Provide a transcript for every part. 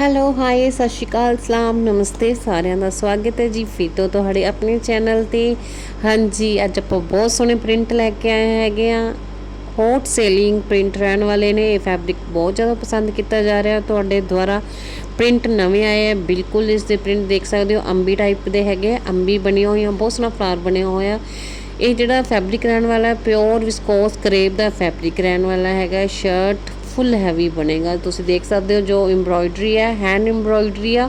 Hello hi ਸਤਿ ਸ਼੍ਰੀ ਅਕਾਲ ਸਲਾਮ ਨਮਸਤੇ ਸਾਰਿਆਂ ਦਾ ਸਵਾਗਤ ਹੈ ਜੀ। ਫਿਰ ਤੋਂ ਤੁਹਾਡੇ ਆਪਣੇ ਚੈਨਲ ਤੇ। ਹਾਂਜੀ ਅੱਜ ਆਪਾਂ ਬਹੁਤ ਸੋਹਣੇ ਪ੍ਰਿੰਟ ਲੈ ਕੇ ਆਏ ਹੈਗੇ ਆ। ਹੌਟ ਸੇਲਿੰਗ ਪ੍ਰਿੰਟ ਰਹਿਣ ਵਾਲੇ ਨੇ। ਇਹ ਫੈਬਰਿਕ ਬਹੁਤ ਜ਼ਿਆਦਾ ਪਸੰਦ ਕੀਤਾ ਜਾ ਰਿਹਾ ਤੁਹਾਡੇ ਦੁਆਰਾ। ਪ੍ਰਿੰਟ ਨਵੇਂ ਆਏ ਆ ਬਿਲਕੁਲ ਇਸ ਦੇ ਪ੍ਰਿੰਟ ਦੇਖ ਸਕਦੇ ਹੋ। ਅੰਬੀ ਟਾਈਪ ਦੇ ਹੈਗੇ ਆ, ਅੰਬੀ ਬਣੀ ਹੋਈ ਆ ਬਹੁਤ ਸੋਹਣਾ ਫਲਾਰ ਬਣਿਆ ਹੋਇਆ। ਇਹ ਜਿਹੜਾ ਫੈਬਰਿਕ ਰਹਿਣ ਵਾਲਾ ਪਿਓਰ ਵਿਸਕੋਸ ਕਰੇਬ ਦਾ ਫੈਬਰਿਕ ਰਹਿਣ ਵਾਲਾ ਹੈਗਾ। ਸ਼ਰਟ ਫੁੱਲ ਹੈਵੀ ਬਣੇਗਾ। ਤੁਸੀਂ ਦੇਖ ਸਕਦੇ ਹੋ ਜੋ ਐਮਬ੍ਰੋਇਡਰੀ ਹੈ ਹੈਂਡ ਐਮਬ੍ਰੋਇਡਰੀ ਆ।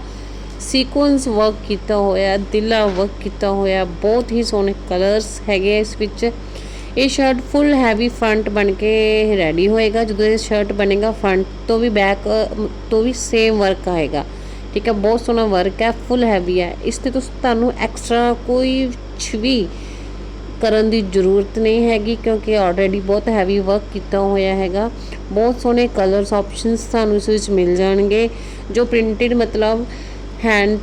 ਸੀਕੁਐਂਸ ਵਰਕ ਕੀਤਾ ਹੋਇਆ, ਦਿਲਾ ਵਰਕ ਕੀਤਾ ਹੋਇਆ, ਬਹੁਤ ਹੀ ਸੋਹਣੇ ਕਲਰਸ ਹੈਗੇ ਆ ਇਸ ਵਿੱਚ। ਇਹ ਸ਼ਰਟ ਫੁੱਲ ਹੈਵੀ ਫਰੰਟ ਬਣ ਕੇ ਰੈਡੀ ਹੋਏਗਾ। ਜਦੋਂ ਇਹ ਸ਼ਰਟ ਬਣੇਗਾ ਫਰੰਟ ਤੋਂ ਵੀ ਬੈਕ ਤੋਂ ਵੀ ਸੇਮ ਵਰਕ ਆਏਗਾ। ਠੀਕ ਹੈ, ਬਹੁਤ ਸੋਹਣਾ ਵਰਕ ਹੈ ਫੁੱਲ ਹੈਵੀ ਹੈ। ਇਸ ਤੇ ਤੁਸੀਂ ਤੁਹਾਨੂੰ ਐਕਸਟਰਾ ਕੋਈ ਵੀ ਕਰਨ ਦੀ ਜ਼ਰੂਰਤ ਨਹੀਂ ਹੈਗੀ ਕਿਉਂਕਿ ਆਲਰੇਡੀ ਬਹੁਤ ਹੈਵੀ ਵਰਕ ਕੀਤਾ ਹੋਇਆ ਹੈਗਾ। ਬਹੁਤ ਸੋਹਣੇ ਕਲਰਸ ਆਪਸ਼ਨਸ ਤੁਹਾਨੂੰ ਇਸ ਵਿੱਚ ਮਿਲ ਜਾਣਗੇ। ਜੋ ਪ੍ਰਿੰਟਡ ਮਤਲਬ ਹੈਂਡ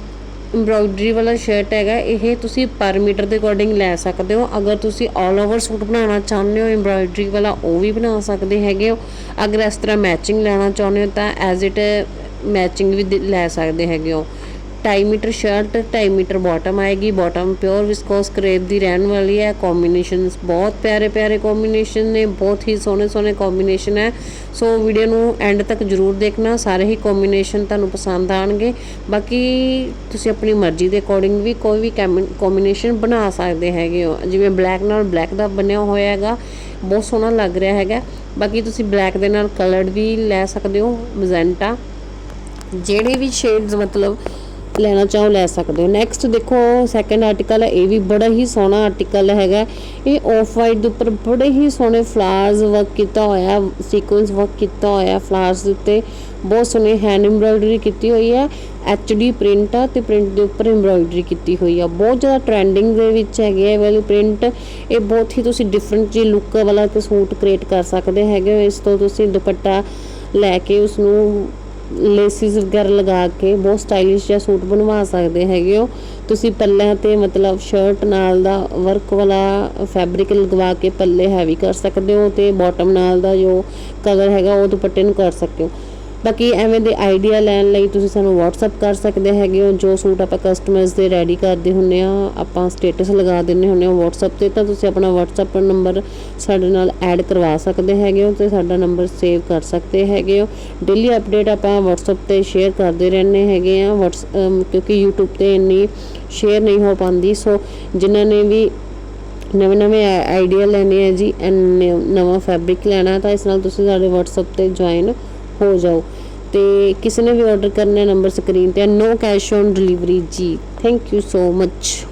ਐਮਬ੍ਰੋਇਡਰੀ ਵਾਲਾ ਸ਼ਰਟ ਹੈਗਾ, ਇਹ ਤੁਸੀਂ ਪਰ ਮੀਟਰ ਦੇ ਅਕੋਰਡਿੰਗ ਲੈ ਸਕਦੇ ਹੋ। ਅਗਰ ਤੁਸੀਂ ਆਲ ਓਵਰ ਸੂਟ ਬਣਾਉਣਾ ਚਾਹੁੰਦੇ ਹੋ ਐਮਬ੍ਰੋਇਡਰੀ ਵਾਲਾ ਉਹ ਵੀ ਬਣਾ ਸਕਦੇ ਹੈਗੇ ਹੋ। ਅਗਰ ਇਸ ਤਰ੍ਹਾਂ ਮੈਚਿੰਗ ਲੈਣਾ ਚਾਹੁੰਦੇ ਹੋ ਤਾਂ ਐਜ਼ ਇਟ ਮੈਚਿੰਗ ਵੀ ਦੇ- ਲੈ ਸਕਦੇ ਹੈਗੇ ਹੋ। 2.5 ਮੀਟਰ ਸ਼ਰਟ 2.5 ਮੀਟਰ ਬਾਟਮ ਆਏਗੀ। ਬਾਟਮ ਪਿਓਰ ਵਿਸਕੋਸ ਕਰੇਪ ਦੀ ਰਹਿਣ ਵਾਲੀ ਹੈ। ਕੰਬੀਨੇਸ਼ਨਸ ਬਹੁਤ ਪਿਆਰੇ ਪਿਆਰੇ ਕੰਬੀਨੇਸ਼ਨ ਨੇ। ਬਹੁਤ ਹੀ ਸੋਹਣੇ ਸੋਹਣੇ ਕੰਬੀਨੇਸ਼ਨ ਹੈ। ਸੋ ਵੀਡੀਓ ਨੂੰ ਐਂਡ ਤੱਕ ਜਰੂਰ ਦੇਖਣਾ। ਸਾਰੇ ਹੀ ਕੰਬੀਨੇਸ਼ਨ ਤੁਹਾਨੂੰ ਪਸੰਦ ਆਣਗੇ ਬਾਕੀ ਤੁਸੀਂ ਆਪਣੀ ਮਰਜ਼ੀ ਦੇ ਅਕੋਰਡਿੰਗ ਵੀ ਕੋਈ ਵੀ ਕੰਬੀਨੇਸ਼ਨ ਬਣਾ ਸਕਦੇ ਹੈਗੇ ਹੋ। ਜਿਵੇਂ ਬਲੈਕ ਨਾਲ ਬਲੈਕ ਦਾ ਬਣਿਆ ਹੋਇਆ ਹੈਗਾ। ਬਹੁਤ ਸੋਹਣਾ ਲੱਗ ਰਿਹਾ ਹੈਗਾ। ਬਾਕੀ ਤੁਸੀਂ ਬਲੈਕ ਦੇ ਨਾਲ ਕਲਰਡ ਵੀ ਲੈ ਸਕਦੇ ਹੋ। ਮਜ਼ੈਂਟਾ ਜਿਹੜੇ ਵੀ ਸ਼ੇਡਸ ਮਤਲਬ ਲੈਣਾ ਚਾਹੋ, ਲੈ ਸਕਦੇ ਹੋ। ਨੈਕਸਟ ਦੇਖੋ ਸੈਕੰਡ ਆਰਟੀਕਲ ਹੈ, ਇਹ ਵੀ ਬੜਾ ਹੀ ਸੋਹਣਾ ਆਰਟੀਕਲ ਹੈਗਾ। ਇਹ ਆਫ ਵਾਈਟ ਦੇ ਉੱਪਰ ਬੜੇ ਹੀ ਸੋਹਣੇ ਫਲਾਵਰਸ ਵਰਕ ਕੀਤਾ ਹੋਇਆ ਸੀਕੁਐਂਸ ਵਰਕ ਕੀਤਾ ਹੋਇਆ ਫਲਾਵਰਸ ਦੇ ਉੱਤੇ। ਬਹੁਤ ਸੋਹਣੇ ਹੈਂਡ ਐਮਬ੍ਰੋਇਡਰੀ ਕੀਤੀ ਹੋਈ ਹੈ ਐਚਡੀ ਪ੍ਰਿੰਟ ਆ ਤੇ ਪ੍ਰਿੰਟ ਦੇ ਉੱਪਰ ਐਮਬ੍ਰੋਇਡਰੀ ਕੀਤੀ ਹੋਈ ਆ। ਬਹੁਤ ਜ਼ਿਆਦਾ ਟ੍ਰੈਂਡਿੰਗ ਦੇ ਵਿੱਚ ਹੈਗੇ ਇਹ ਵਾਲੇ ਪ੍ਰਿੰਟ ਇਹ ਬਹੁਤ ਹੀ ਤੁਸੀਂ ਡਿਫਰੈਂਟ ਜੀ ਲੁੱਕ ਵਾਲਾ ਤੇ ਸੂਟ ਕ੍ਰੀਏਟ ਕਰ ਸਕਦੇ ਹੈਗੇ ਹੋ। ਇਸ ਤੋਂ ਤੁਸੀਂ ਦੁਪੱਟਾ ਲੈ ਕੇ ਉਸ ਨੂੰ ਲੇਸਿਸ ਵਗੈਰਾ ਲਗਾ ਕੇ ਬਹੁਤ ਸਟਾਈਲਿਸ਼ ਜਿਹਾ ਸੂਟ ਬਣਵਾ ਸਕਦੇ ਹੈਗੇ ਹੋ। ਤੁਸੀਂ ਪੱਲਿਆਂ ਤੇ ਮਤਲਬ ਸ਼ਰਟ ਨਾਲ ਦਾ ਵਰਕ ਵਾਲਾ ਫੈਬਰਿਕ ਲਗਵਾ ਕੇ ਪੱਲੇ ਹੈਵੀ ਕਰ ਸਕਦੇ ਹੋ ਤੇ ਬਾਟਮ ਨਾਲ ਦਾ ਜੋ ਕਲਰ ਹੈਗਾ ਉਹ ਦੁਪੱਟੇ ਨੂੰ ਕਰ ਸਕਦੇ ਹੋ। ਬਾਕੀ ਐਵੇਂ ਦੇ ਆਈਡੀਆ ਲੈਣ ਲਈ ਤੁਸੀਂ ਸਾਨੂੰ WhatsApp ਕਰ ਸਕਦੇ ਹੈਗੇ ਹੋ, ਜੋ ਸੂਟ ਆਪਾਂ ਕਸਟਮਰਸ ਦੇ ਰੈਡੀ ਕਰਦੇ ਹੁੰਨੇ ਆ ਆਪਾਂ ਸਟੇਟਸ ਲਗਾ ਦਿੰਨੇ ਹੁੰਨੇ ਆ WhatsApp ਤੇ, ਤਾਂ ਤੁਸੀਂ ਆਪਣਾ WhatsApp ਨੰਬਰ ਸਾਡੇ ਨਾਲ ਐਡ ਕਰਵਾ ਸਕਦੇ ਹੈਗੇ ਹੋ ਤੇ ਸਾਡਾ ਨੰਬਰ ਸੇਵ ਕਰ ਸਕਦੇ ਹੈਗੇ ਹੋ। ਡੇਲੀ ਅਪਡੇਟ ਆਪਾਂ WhatsApp ਤੇ ਸ਼ੇਅਰ ਕਰਦੇ ਰਹਿੰਦੇ ਹੈਗੇ ਆ Whats- ਕਿਉਂਕਿ YouTube ਤੇ ਇੰਨੀ ਸ਼ੇਅਰ ਨਹੀਂ ਹੋ ਪਾਉਂਦੀ, ਸੋ ਜਿਨ੍ਹਾਂ ਨੇ ਵੀ ਨਵੇਂ ਨਵੇਂ ਆਈਡੀਆ ਲੈਣੇ ਆ ਜੀ, ਐਨ- ਨਵਾਂ ਫੈਬਰਿਕ ਲੈਣਾ, ਤਾਂ ਇਸ ਨਾਲ ਤੁਸੀਂ ਸਾਡੇ WhatsApp ਤੇ ਜੁਆਇਨ ਹੋ ਜਾਓ। ਤੇ ਕਿਸੇ ਨੇ ਵੀ ਆਰਡਰ ਕਰਨਾ ਨੰਬਰ ਸਕਰੀਨ ਤੇ no cash on delivery ji. Thank you so much